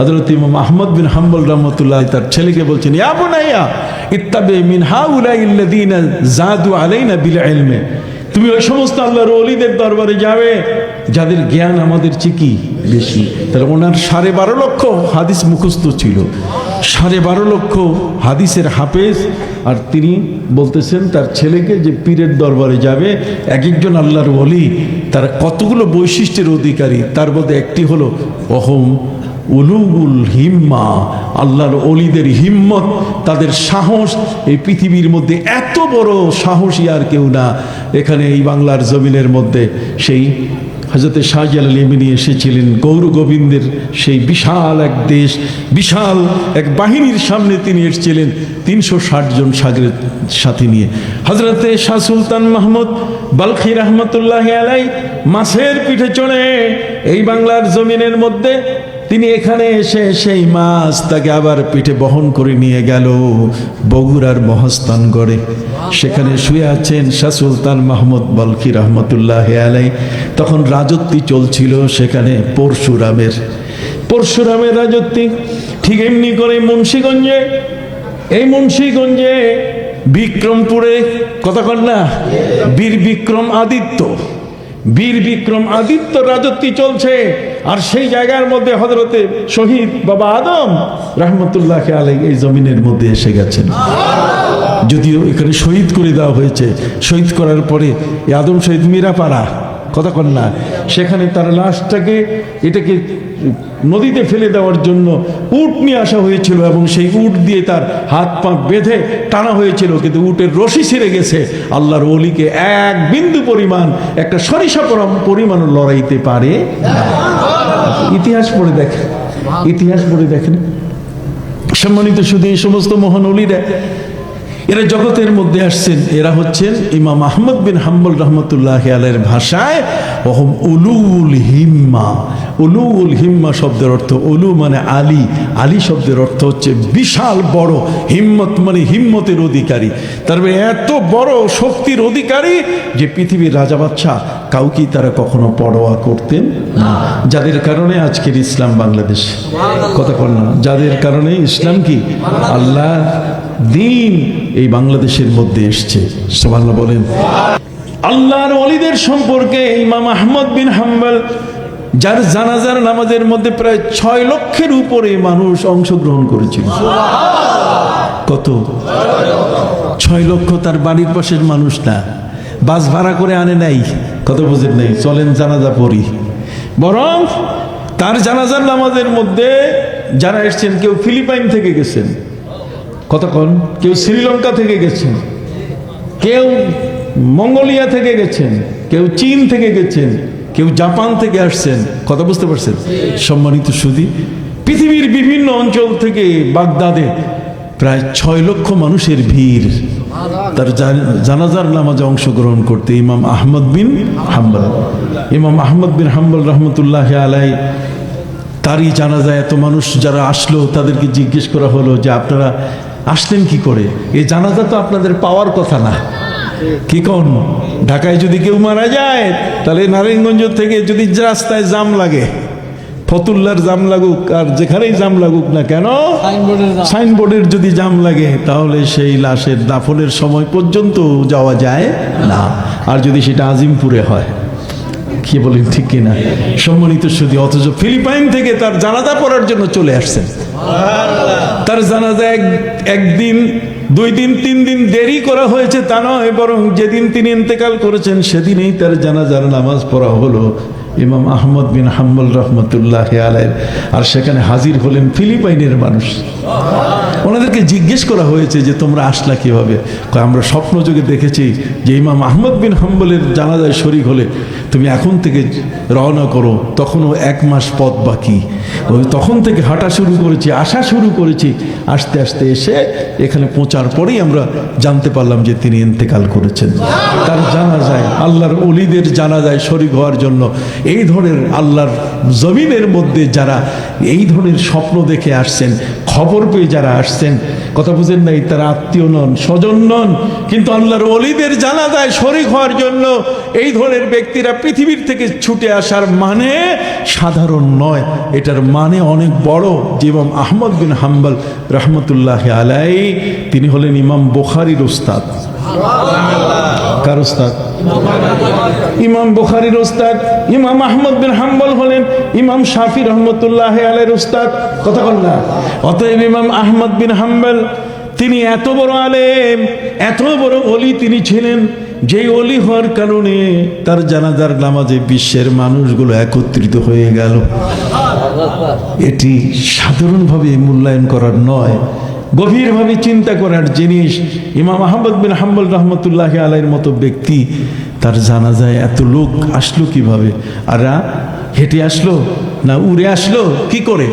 হজরত ইমাম আহমদ বিন হাম্বল রহমতুল্লাহ তার ছেলেকে বলছেন, ইয়া বুনাইয়া, ইত্তাবে মিন হাউলাইল্লাযীনা জাদু আলাইনা বিল ইলমে। তুমি ওই সমস্ত আল্লাহর ওলিদের দরবারে যাবে, যাদের জ্ঞান আমাদের চেয়ে কি বেশি? তাহলে ওনার সাড়ে বারো লক্ষ হাদিস মুখস্থ ছিল। সাড়ে বারো লক্ষ হাদিসের হাফেজ, আর তিনি বলতেছেন তার ছেলেকে যে পীরের দরবারে যাবে এক একজন আল্লাহর ওলি, তার কতগুলো বৈশিষ্ট্যের অধিকারী, তার মধ্যে একটি হলো অহম উলুগুল হিম্মা, আল্লাহর অলিদের হিম্মত, তাদের সাহস। এই পৃথিবীর মধ্যে এত বড় সাহসী আর কেউ না। এখানে এই বাংলার জমিনের মধ্যে সেই হজরতে শাহজাল আলিমিনী এসেছিলেন। গৌর গোবিন্দের সেই বিশাল এক দেশ, বিশাল এক বাহিনীর সামনে তিনি এসেছিলেন তিনশো ষাট জন সাগরের সাথে নিয়ে। হজরতে শাহ সুলতান মাহমুদ বালখি রহমতুল্লাহ আলাই মাছের পিঠে চড়ে এই বাংলার জমিনের মধ্যে তিনি এখানে এসে সেই মাছ তাকে আবার পিঠে বহন করে নিয়ে গেল বগুড়ার মহস্তানগড়ে সেখানে শুয়ে আছেন শাহ সুলতান মাহমুদ বলকি রহমতুল্লাহ আলাই তখন রাজত্বী চলছিল সেখানে পরশুরামের। পরশুরামের রাজত্বী ঠিক এমনি করে মুন্সীগঞ্জে। এই মুন্সীগঞ্জে বিক্রমপুরে কথা কন না, বীর বিক্রম আদিত্য। বীর বিক্রম আদিত্য রাজত্ব চলছে। আর সেই জায়গার মধ্যে হজরতে শহীদ বাবা আদম রহমতুল্লাহ আলাই এই জমিনের মধ্যে এসে গেছেন। যদিও এখানে শহীদ করে দেওয়া হয়েছে। শহীদ করার পরে আদম শহীদ মীরাপাড়া, কথা কন্যা সেখানে তার লাশটাকে এটাকে নদীতে ফেলে দেওয়ার জন্য উট নিয়ে আসা হয়েছিল এবং সেই উট দিয়ে তার হাত পা বেঁধে টানা হয়েছিল, কিন্তু উটের রশি ছিঁড়ে গেছে। আল্লাহর অলিকে এক বিন্দু পরিমাণ একটা সরিষা পরম- পরিমাণ লড়াইতে পারে ইতিহাস পড়ে দেখেন, ইতিহাস পড়ে দেখেন। সম্মানিত শুধু এই সমস্ত মহান অলিরা এরা জগতের মধ্যে আসছেন। এরা হচ্ছেন ইমাম আহমদ বিন হাম্বল রহমতুল্লাহ আলের ভাষায় অহম উলুল হিম্মা। উলুল হিম্মা শব্দের অর্থ উলু মানে আলী। আলী শব্দের অর্থ হচ্ছে বিশাল বড় হিম্মত মানে হিম্মতের অধিকারী। তার মানে এত বড় শক্তির অধিকারী যে পৃথিবীর রাজা বাচ্চা কাউকেই তারা কখনো পরোয়া করতেন না। যাদের কারণে আজকের ইসলাম বাংলাদেশ। কথা বল না যাদের কারণে ইসলাম কি? আল্লাহ দিন এই বাংলাদেশের মধ্যে এসছে। সোমাল্লা বলেন আল্লাহর অলিদের সম্পর্কে ইমাম আহমদ বিন হাম্বল যার জানাজার নামাজের মধ্যে প্রায় ছয় লক্ষের উপরে মানুষ অংশগ্রহণ করেছিল। কত? ছয় লক্ষ তার বাড়ির পাশের মানুষ না। বাস ভাড়া করে আনে নাই কত বুঝেন নাই চলেন জানাজা পড়ি। বরং তার জানাজার নামাজের মধ্যে যারা এসছেন কেউ ফিলিপাইন থেকে গেছেন। কতক্ষণ? কেউ শ্রীলঙ্কা থেকে গেছেন। কেউ মঙ্গোলিয়া থেকে গেছেন। কেউ চীন থেকে গেছেন। কেউ জাপান থেকে আসছেন। কথা বুঝতে পারছেন? সম্মানিত সুদী পৃথিবীর বিভিন্ন অঞ্চল থেকে বাগদাদে প্রায় ছয় লক্ষ মানুষের ভিড়। তার জানাজার নামাজে অংশগ্রহণ করতে ইমাম আহমদ বিন হাম্বল। ইমাম আহমদ বিন হাম্বল রহমতুল্লাহ আলাই তারই জানা যায় এত মানুষ যারা আসলো, তাদেরকে জিজ্ঞেস করা হলো যে আপনারা আসলেন কি করে? এই জানাজা তো আপনাদের পাওয়ার কথা না। কি কোন? ঢাকায় যদি কেউ মারা যায় তাহলে নারায়ণগঞ্জ থেকে যদি রাস্তায় জাম লাগে ফতুল্লার জাম লাগুক আর যেখানেই জাম লাগুক না কেন? সাইনবোর্ডের যদি জাম লাগে তাহলে সেই লাশের দাফনের সময় পর্যন্ত যাওয়া যায় না। আর যদি সেটা আজিমপুরে হয় কি বলেন, ঠিক কিনা? সম্মানিত শুধু অথচ ফিলিপাইন থেকে তার জানাজা পড়ার জন্য চলে আসছেন। তার জানাজা এক একদিন, দুই দিন, তিন দিন দেরি করা হয়েছে তা নয়, বরং যেদিন তিনি ইন্তেকাল করেছেন, সেদিনেই তার জানাজার নামাজ পড়া হলো। ইমাম আহমদ বিন হাম্বল রহমতুল্লাহ আলাইর আর সেখানে হাজির হলেন ফিলিপাইনের মানুষ। ওনাদেরকে জিজ্ঞেস করা হয়েছে যে, তোমরা আসলা কীভাবে? আমরা স্বপ্ন যুগে দেখেছি যে ইমাম আহমদ বিন হাম্বলের জানাজায় শরিক হলে তুমি এখন থেকে রওনা করো, তখনও এক মাস পথ বাকি। ওই তখন থেকে হাঁটা শুরু করেছি, আসা শুরু করেছি। আস্তে আস্তে এসে এখানে পৌঁছার পরেই আমরা জানতে পারলাম যে তিনি ইন্তেকাল করেছেন। তার জানা যায় আল্লাহর অলিদের জানা যায় শরিক হওয়ার জন্য এই ধরনের আল্লাহর জমিনের মধ্যে যারা এই ধরনের স্বপ্ন দেখে আসছেন, খবর পেয়ে যারা আসছেন, কথা বুঝেন নাই, তারা আত্মীয় নন, স্বজন নন, কিন্তু আল্লাহর অলিদের জানা যায় শরিক হওয়ার জন্য এই ধরনের ব্যক্তিরা পৃথিবীর থেকে ছুটে আসার মানে সাধারণ নয়। এটার মানে অনেক বড় যে ইমাম আহমদ বিন হাম্বল রহমতুল্লাহ আলাই তিনি হলেন ইমাম বোখারির উস্তাদ। কার উস্তাদ ইমাম বুখারির উস্তাদ ইমাম আহমদ বিন হাম্বল হলেন ইমাম শাফি রহমতুল্লাহ আলের উস্তাদ কথা বল না। অতএব ইমাম আহমদ বিন হাম্বল, তিনি এত বড় আলেম, এত বড় অলি তিনি ছিলেন, যেই অলি হওয়ার কারণে তার জানাজার নামাজে বিশ্বের মানুষগুলো একত্রিত হয়ে গেল। এটি সাধারণভাবে মূল্যায়ন করার নয় গভীরভাবে চিন্তা করার জিনিস ইমাম আহমদ বিন হাম্বল রহমতুল্লাহ আলাইয়ের মতো ব্যক্তি, তার জানা যায় এত লোক আসলো কীভাবে? আর হেঁটে আসলো না উড়ে আসলো? কি করে?